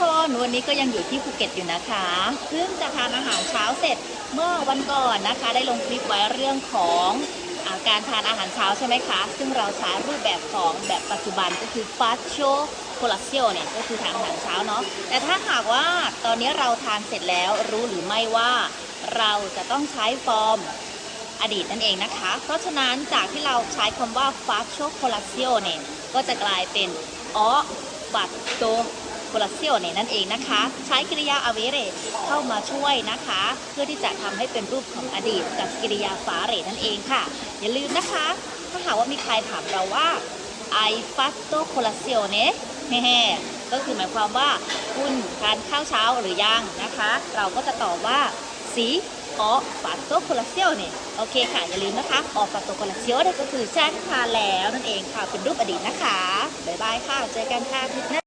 คนวันนี้ก็ยังอยู่ที่ภูเก็ตอยู่นะคะเพิ่งจะทานอาหารเช้าเสร็จเมื่อวันก่อนนะคะ ได้ลงคลิปไว้เรื่องของอาการทานอาหารเช้าใช่ไหมคะ ซึ่งเราใช้รูปแบบของแบบปัจจุบันก็คือฟาโชโคลาเซียเนี่ยก็คือทานอาหารเช้าเนาะแต่ถ้าหากว่าตอนนี้เราทานเสร็จแล้วรู้หรือไม่ว่าเราจะต้องใช้ฟอร์มอดีตนั่นเองนะคะ เพราะฉะนั้นจากที่เราใช้คำว่า f a c i o c o l a z i o n e ก็จะกลายเป็นออ f a t o c o l a z i o n e นั่นเองนะคะ ใช้กริยา avere เข้ามาช่วยนะคะ เพื่อที่จะทำให้เป็นรูปของอดีตกับกริยา fare นั่นเองค่ะ อย่าลืมนะคะ ถ้าหากว่ามีใครถามเราว่า I fatto colazione แฮ่ก็คือหมายความว่าคุณทานข้าวเช้าหรือยังนะคะ เราก็จะตอบว่าสีออฟาโตโคลาเซียเนี่ยโอเคค่ะ อย่าลืมนะคะออฟาโตโคลาเซียเนี่ยก็คือฉันทานแล้วนั่นเองค่ะ เป็นรูปอดีตนะคะ บ๊ายบายค่ะ เจอกันค่ะคลิปหน้า